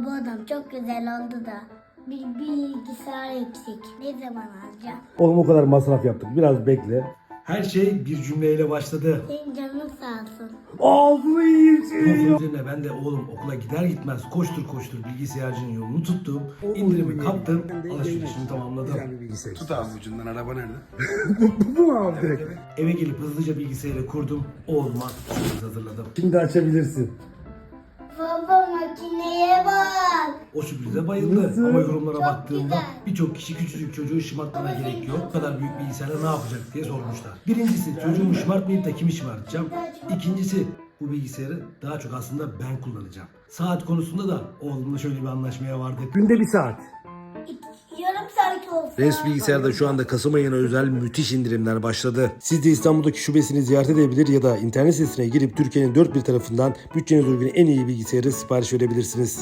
Baba odam çok güzel oldu da bir bilgisayar eksik. Ne zaman alacağım? Oğlum o kadar masraf yaptık. Biraz bekle. Her şey bir cümleyle başladı. Senin canın sağ olsun. Ağzını yiyeyim Bunun üzerine ben de oğlum okula gider gitmez koştur koştur bilgisayarcının yolunu tuttum. İndirimi kaptım. Alışverişimi tamamladım. Tut abi ucundan araba nerede? Bu mu abi direkt? Eve gelip hızlıca bilgisayarı kurdum. Oğluma sürpriz hazırladım. Şimdi açabilirsin. Baba makineye bak. O sürprize bayıldı Nasıl? ama yorumlara Çok baktığımda güzel. birçok kişi küçücük çocuğu şımartmana gerek yok. Bu kadar büyük bilgisayarla ne yapacak diye sormuşlar. Birincisi çocuğumu şımartmayıp da kimi şımartacağım? İkincisi bu bilgisayarı daha çok aslında ben kullanacağım. Saat konusunda da oğlumla şöyle bir anlaşmaya vardık. Günde bir saat. Saat olsun. Res bilgisayarda şu anda Kasım ayına özel müthiş indirimler başladı. Siz de İstanbul'daki şubesini ziyaret edebilir ya da internet sitesine girip Türkiye'nin dört bir tarafından bütçenize uygun en iyi bilgisayarı sipariş verebilirsiniz.